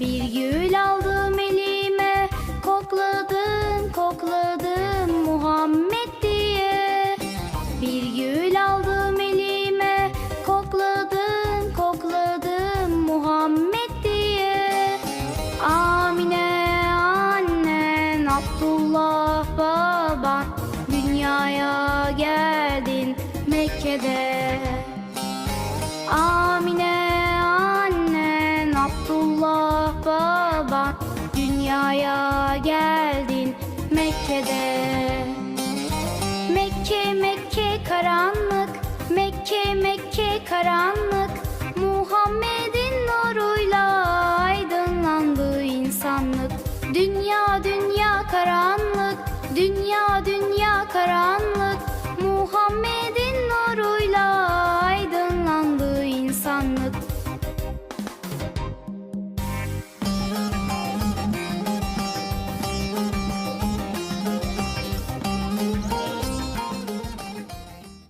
Bir gül aldım elime Kokladım kokladım Muhammed diye. Bir gül aldım elime Kokladım kokladım Muhammed diye. Amine annen Abdullah baban Dünyaya geldin Mekke'de. Dünyaya geldin Mekke'de. Mekke Mekke karanlık. Mekke Mekke karanlık. Muhammed'in nuruyla aydınlandı insanlık. Dünya dünya karanlık. Dünya dünya karanlık. Muhammed'in nuruyla aydınlandı insanlık